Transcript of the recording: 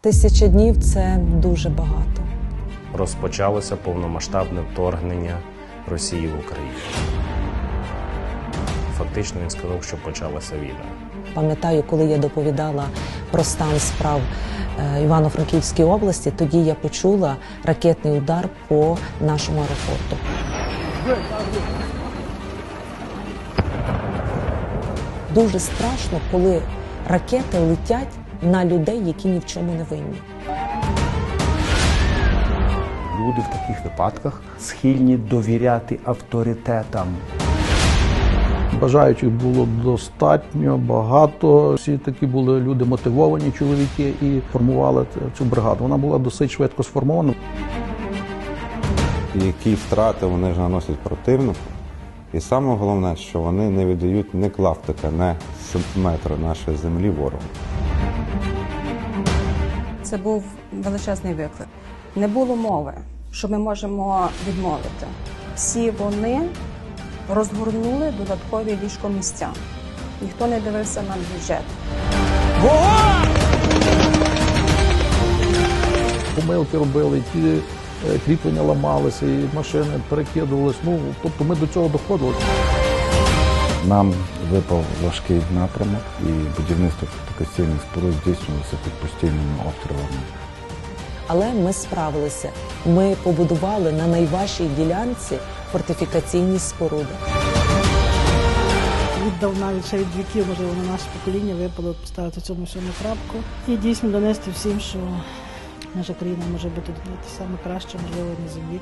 Тисяча днів це дуже багато. Розпочалося повномасштабне вторгнення Росії в Україну. Фактично він сказав, що почалася війна. Пам'ятаю, коли я доповідала про стан справ е, Івано-Франківській області, тоді я почула ракетний удар по нашому аеропорту. Дуже страшно, коли ракети летять на людей, які ні в чому не винні. Люди в таких випадках схильні довіряти авторитетам. Бажаючих було достатньо багато. Всі такі були люди мотивовані чоловіки і формували цю бригаду. Вона була досить швидко сформована. які втрати вони ж наносять противнику. І саме головне, що вони не віддають ні клаптика, ні сантиметра нашої землі ворогу. Це був величезний виклик. Не було мови, що ми можемо відмовити. Всі вони розгорнули додаткові ліжкомістя. Ніхто не дивився на бюджет. Помилки робили, ті е, кріплення ламалися, і машини перекидувалися. Ну тобто ми до цього доходили. Нам випав важкий напрямок, і будівництво фортифікаційних споруд здійснювалося під постійними обстрілами. Але ми справилися. Ми побудували на найважчій ділянці фортифікаційні споруди. віддав навіть ще від віків, можливо, на наше покоління випало поставити цьому всьому крапку. І дійсно донести всім, що наша країна може бути саме краще, можливо, на землі.